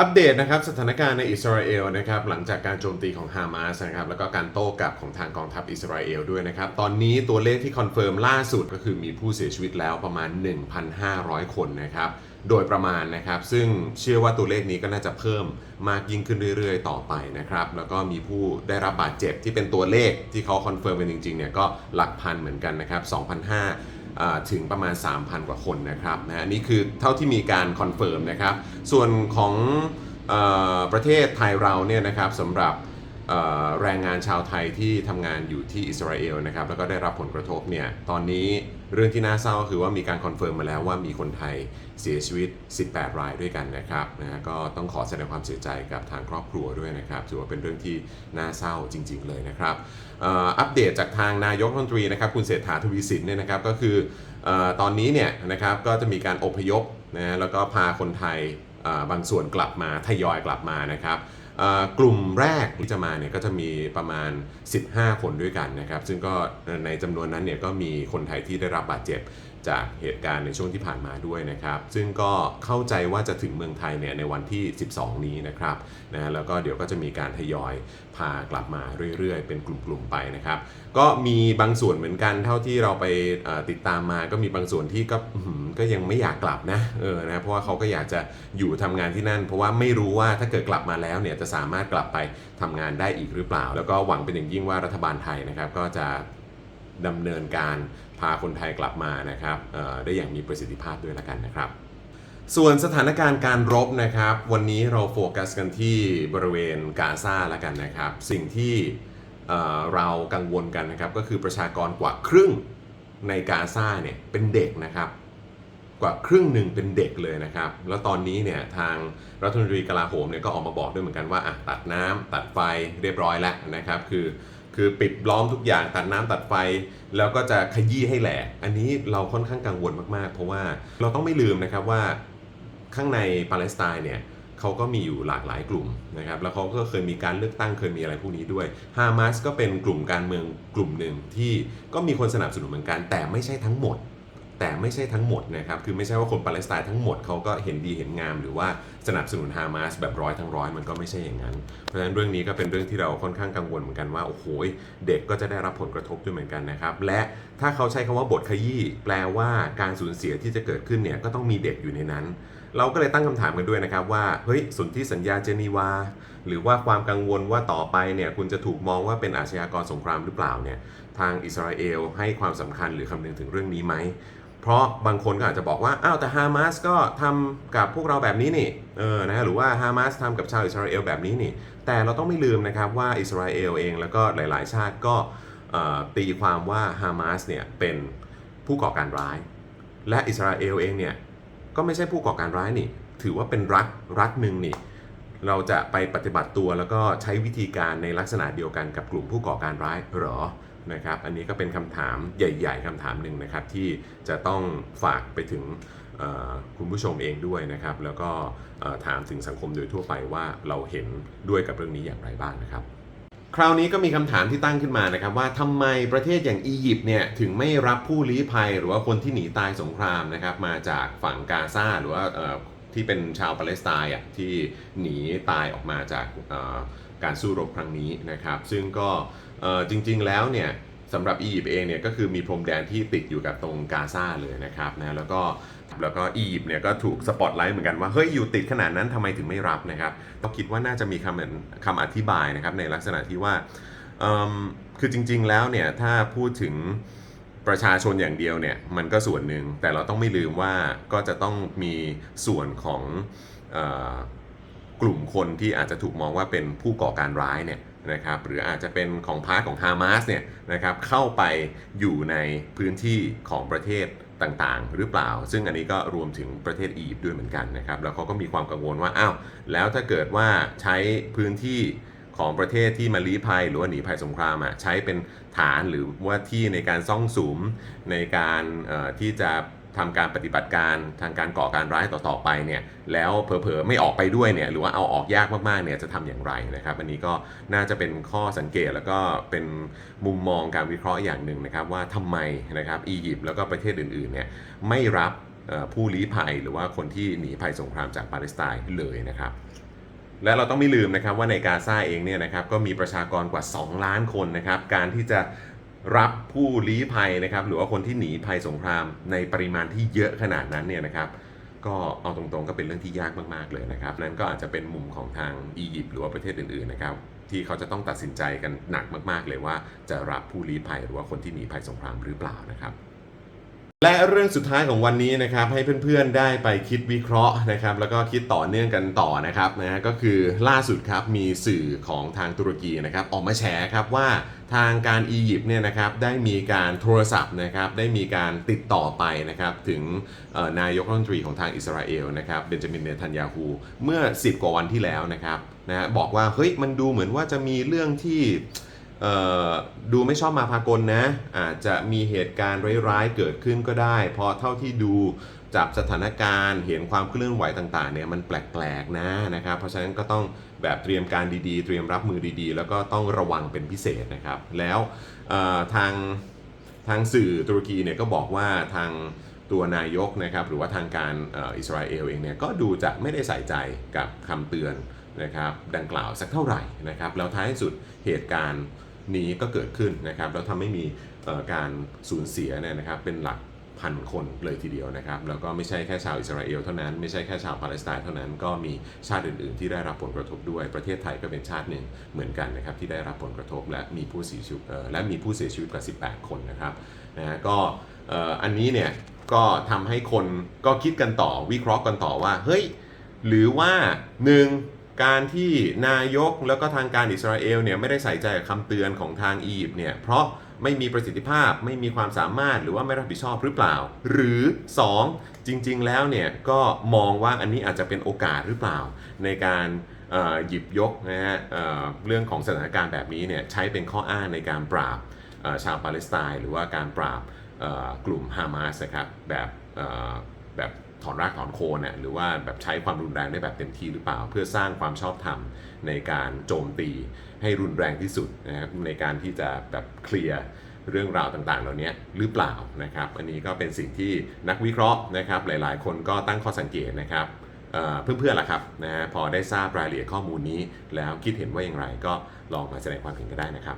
อัปเดตนะครับสถานการณ์ในอิสราเอลนะครับหลังจากการโจมตีของฮามาสนะครับแล้วก็การโต้กลับของทางกองทัพอิสราเอลด้วยนะครับ ตอนนี้ตัวเลขที่คอนเฟิร์มล่าสุดก็คือมีผู้เสียชีวิตแล้วประมาณ 1,500 คนนะครับโดยประมาณนะครับ ซึ่งเชื่อว่าตัวเลขนี้ก็น่าจะเพิ่มมากยิ่งขึ้นเรื่อยๆ ต่อไปนะครับ แล้วก็มีผู้ได้รับบาดเจ็บที่เป็นตัวเลขที่เขาคอนเฟิร์มกันจริงๆเนี่ยก็หลักพันเหมือนกันนะครับ2,500อ่า ถึงประมาณ 3,000 กว่าคนนะครับนะนี่คือเท่าที่มีการคอนเฟิร์มนะครับ ส่วนของอประเทศไทยเราเนี่ยนะครับสำหรับ แรงงานชาวไทยที่ทำงานอยู่ที่อิสราเอลนะครับแล้วก็ได้รับผลกระทบเนี่ยตอนนี้เรื่องที่น่าเศร้าก็คือว่ามีการคอนเฟิร์มมาแล้วว่ามีคนไทยเสียชีวิต 18 รายด้วยกันนะครับนะฮะก็ต้องขอแสดงความเสียใจกับทางครอบครัวด้วยนะครับถือว่าเป็นเรื่องที่น่าเศร้าจริง ๆ เลยนะครับอัปเดตจากทางนายกรัฐมนตรีนะครับคุณเศรษฐาทวีสินเนี่ยนะครับก็คืออตอนนี้เนี่ยนะครับก็จะมีการอพยพนะฮะแล้วก็พาคนไทยบางส่วนกลับมาทยอยกลับมานะครับ กลุ่มแรกที่จะมาเนี่ยก็จะมีประมาณ 15 คนด้วยกันนะครับ ซึ่งก็ในจำนวนนั้นเนี่ยก็มีคนไทยที่ได้รับบาดเจ็บ จากเหตุการณ์ในช่วงที่ผ่านมาด้วยนะครับ ซึ่งก็เข้าใจว่าจะถึงเมืองไทยเนี่ยในวันที่ 12 นี้นะครับนะแล้วก็เดี๋ยวก็จะมีการทยอยพากลับมาเรื่อยๆ เป็นกลุ่มๆไปนะครับ ก็มีบางส่วนเหมือนกันเท่าที่เราไปติดตามมาก็มีบางส่วนที่ก็ก็ยังไม่อยากกลับนะเออนะเพราะว่าเขาก็อยากจะอยู่ทำงานที่นั่น เพราะว่าไม่รู้ว่าถ้าเกิดกลับมาแล้วเนี่ยจะสามารถกลับไปทำงานได้อีกหรือเปล่า แล้วก็หวังเป็นอย่างยิ่งว่ารัฐบาลไทยนะครับก็จะดำเนินการ พาคนไทยกลับมานะครับได้อย่างมีประสิทธิภาพด้วยละกันนะครับ ส่วนสถานการณ์การรบนะครับ วันนี้เราโฟกัสกันที่บริเวณกาซาละกันนะครับ สิ่งที่เเรากังวลกันนะครับก็คือประชากรกว่าครึ่งในกาซาเนี่ยเป็นเด็กนะครับกว่าครึ่งหนึ่งเป็นเด็กเลยนะครับ แล้วตอนนี้เนี่ยทางรัฐมนตรีกลาโหมเนี่ยก็ออกมาบอกด้วยเหมือนกันว่าอะตัดน้ำตัดไฟเรียบร้อยแล้วนะครับ คือ คือปิดล้อมทุกอย่างตัดน้ำตัดไฟ แล้วก็จะขยี้ให้แหลก อันนี้เราค่อนข้างกังวลมากๆ เพราะว่าเราต้องไม่ลืมนะครับว่าข้างในปาเลสไตน์เนี่ยเขาก็มีอยู่หลากหลายกลุ่มนะครับแล้วเขาก็เคยมีการเลือกตั้งเคยมีอะไรพวกนี้ด้วยฮามาสก็เป็นกลุ่มการเมืองกลุ่มหนึ่งที่ก็มีคนสนับสนุนเหมือนกัน แต่ไม่ใช่ทั้งหมด แต่ไม่ใช่ทั้งหมดนะครับคือไม่ใช่ว่าคนปาเลสไตน์ทั้งหมดเขาก็เห็นดีเห็นงามหรือว่า สนับสนุนฮามาสแบบร้อยทั้งร้อยมันก็ไม่ใช่อย่างนั้น เพราะฉะนั้นเรื่องนี้ก็เป็นเรื่องที่เราค่อนข้างกังวลเหมือนกันว่าโอ้โหเด็กก็จะได้รับผลกระทบด้วยเหมือนกันนะครับ และถ้าเขาใช้คำว่าบทขยี้แปลว่าการสูญเสียที่จะเกิดขึ้นเนี่ยก็ต้องมีเด็กอยู่ในนั้น เราก็เลยตั้งคำถามกันด้วยนะครับว่าเฮ้ยสนธิสัญญาเจนีวา หรือว่าความกังวลว่าต่อไปเนี่ยคุณจะถูกมองว่าเป็นอาชญากรสงครามหรือเปล่าเนี่ยทางอิสราเอลให้ความสำคัญหรือคำนึงถึงเรื่องนี้ไหม เพราะบางคนก็อาจจะบอกว่า อ้าวแต่ฮามาสก็ทำกับพวกเราแบบนี้นี่ เออ นะหรือว่าฮามาสทำกับชาวอิสราเอลแบบนี้นี่ แต่เราต้องไม่ลืมนะครับว่าอิสราเอลเองแล้วก็หลาย ๆ ชาติก็ตีความว่าฮามาสเนี่ยเป็นผู้ก่อการร้าย และอิสราเอลเองเนี่ยก็ไม่ใช่ผู้ก่อการร้ายนี่ ถือว่าเป็นรัฐรัฐหนึ่งนี่ เราจะไปปฏิบัติตัวแล้วก็ใช้วิธีการในลักษณะเดียวกันกับกลุ่มผู้ก่อการร้ายหรอ นะครับ อันนี้ก็เป็นคำถามใหญ่ ๆคำถามหนึ่งนะครับ ที่จะต้องฝากไปถึงคุณผู้ชมเองด้วยนะครับ แล้วก็ถามถึงสังคมโดยทั่วไปว่าเราเห็นด้วยกับเรื่องนี้อย่างไรบ้างนะครับ คราวนี้ก็มีคำถามที่ตั้งขึ้นมานะครับ ว่าทำไมประเทศอย่างอียิปต์เนี่ยถึงไม่รับผู้ลี้ภัยหรือว่าคนที่หนีตายสงครามนะครับ มาจากฝั่งกาซาหรือว่าที่เป็นชาวปาเลสไตน์อะที่หนีตายออกมาจากอ การสู้รบครั้งนี้นะครับซึ่งก็จริงๆแล้วเนี่ยสำหรับอียิปต์เองเนี่ยก็คือมีพรมแดนที่ติดอยู่กับตรงกาซาเลยนะครับนะแล้วก็แล้วก็อียิปต์เนี่ยก็ถูกสปอตไลท์เหมือนกันว่าเฮ้ยอยู่ติดขนาดนั้นทำไมถึงไม่รับนะครับก็คิดว่าน่าจะมีคำคำอธิบายนะครับในลักษณะที่ว่าคือจริงๆแล้วเนี่ยถ้าพูดถึงประชาชนอย่างเดียวเนี่ยมันก็ส่วนหนึ่งแต่เราต้องไม่ลืมว่าก็จะต้องมีส่วนของ กลุ่มคนที่อาจจะถูกมองว่าเป็นผู้ก่อการร้ายเนี่ยนะครับหรืออาจจะเป็นของพาร์ทของฮามาสเนี่ยนะครับเข้าไปอยู่ในพื้นที่ของประเทศต่างๆ หรือเปล่า ซึ่งอันนี้ก็รวมถึงประเทศอียิปต์ด้วยเหมือนกันนะครับแล้วเขาก็มีความกังวลว่าอ้าวแล้วถ้าเกิดว่าใช้พื้นที่ของประเทศที่มาลี้ภัยหรือว่าหนีภัยสงครามอะใช้เป็นฐานหรือว่าที่ในการซ่องสุมในการที่จะ ทำการปฏิบัติการทางการก่อการร้ายต่อๆไปเนี่ยแล้วเผลอๆไม่ออกไปด้วยเนี่ยหรือว่าเอาออกยากมากๆเนี่ยจะทำอย่างไรนะครับ อันนี้ก็น่าจะเป็นข้อสังเกตแล้วก็เป็นมุมมองการวิเคราะห์อย่างหนึ่งนะครับ ว่าทำไมนะครับอียิปต์แล้วก็ประเทศอื่นๆเนี่ยไม่รับผู้ลี้ภัยหรือว่าคนที่หนีภัยสงครามจากปาเลสไตน์เลยนะครับและเราต้องไม่ลืมนะครับว่าในกาซาเองเนี่ยนะครับก็มีประชากรกว่า 2 ล้านคนนะครับการที่จะ รับผู้ลี้ภัยนะครับหรือว่าคนที่หนีภัยสงครามในปริมาณที่เยอะขนาดนั้นเนี่ยนะครับก็เอาตรงๆก็เป็นเรื่องที่ยากมากๆเลยนะครับนั้นก็อาจจะเป็นมุมของทางอียิปต์หรือว่าประเทศอื่นๆนะครับที่เขาจะต้องตัดสินใจกันหนักมากๆเลยว่าจะรับผู้ลี้ภัยหรือว่าคนที่หนีภัยสงครามหรือเปล่านะครับ และเรื่องสุดท้ายของวันนี้นะครับให้เพื่อนๆได้ไปคิดวิเคราะห์นะครับแล้วก็คิดต่อเนื่องกันต่อนะครับนะฮะก็คือล่าสุดครับมีสื่อของทางตุรกีนะครับออกมาแฉครับว่าทางการอียิปต์เนี่ยนะครับได้มีการโทรศัพท์นะครับได้มีการติดต่อไปนะครับถึงนายกรัฐมนตรีของทางอิสราเอลนะครับเบนจามินเนทันยาฮูเมื่อ 10 กว่าวันที่แล้วนะครับนะฮะบอกว่าเฮ้ยมันดูเหมือนว่าจะมีเรื่องที่ ดูไม่ชอบมาพากลนะ อาจจะมีเหตุการณ์ร้ายๆเกิดขึ้นก็ได้ เพราะเท่าที่ดูจับสถานการณ์เห็นความเคลื่อนไหวต่างๆเนี่ยมันแปลกๆนะนะครับเพราะฉะนั้นก็ต้องแบบเตรียมการดีๆ เตรียมรับมือดีๆ แล้วก็ต้องระวังเป็นพิเศษนะครับ แล้วทางทางสื่อตุรกีเนี่ยก็บอกว่าทางตัวนายกนะครับหรือว่าทางการอิสราเอลเองเนี่ยก็ดูจะไม่ได้ใส่ใจกับคำเตือนนะครับดังกล่าวสักเท่าไหร่นะครับแล้วท้ายสุดเหตุการณ์ นี้ก็เกิดขึ้นนะครับแล้วทำให้มีการสูญเสียเนี่ยนะครับเป็นหลักพันคนเลยทีเดียวนะครับ แล้วก็ไม่ใช่แค่ชาวอิสราเอลเท่านั้นไม่ใช่แค่ชาวปาเลสไตน์เท่านั้นก็มีชาติอื่นๆ ที่ได้รับผลกระทบด้วยประเทศไทยก็เป็นชาติหนึ่งเหมือนกันนะครับที่ได้รับผลกระทบและมีผู้เสียชีวิตและมีผู้เสียชีวิตกว่า 18 คนนะครับนะฮะก็อันนี้เนี่ยก็ทำให้คนก็คิดกันต่อวิเคราะห์กันต่อว่าเฮ้ยหรือว่าหนึ่ง การที่นายกแล้วก็ทางการอิสราเอลเนี่ยไม่ได้ใส่ใจกับคำเตือนของทางอียิปต์เนี่ยเพราะไม่มีประสิทธิภาพไม่มีความสามารถหรือว่าไม่รับผิดชอบหรือเปล่า หรือ 2 จริง ๆ แล้วเนี่ยก็มองว่าอันนี้อาจจะเป็นโอกาสหรือเปล่า ในการหยิบยกนะฮะเเรื่องของสถานการณ์แบบนี้เนี่ยใช้เป็นข้ออ้างในการปราบชาวปาเลสไตน์หรือว่าการปราบกลุ่มฮามาสครับแบบแบบ ถอนรากถอนโคนน่ะหรือว่าแบบใช้ความรุนแรงได้แบบเต็มที่หรือเปล่า เพื่อสร้างความชอบธรรมในการโจมตีให้รุนแรงที่สุดนะครับในการที่จะแบบเคลียร์เรื่องราวต่างๆ เหล่านี้หรือเปล่านะครับ อันนี้ก็เป็นสิ่งที่นักวิเคราะห์นะครับ หลายๆ คนก็ตั้งข้อสังเกตนะครับเอ่อเพื่อนๆล่ะครับนะฮะพอได้ทราบรายละเอียดข้อมูลนี้ แล้วคิดเห็นว่าอย่างไรก็ลองมาแสดงความเห็นกันได้นะครับ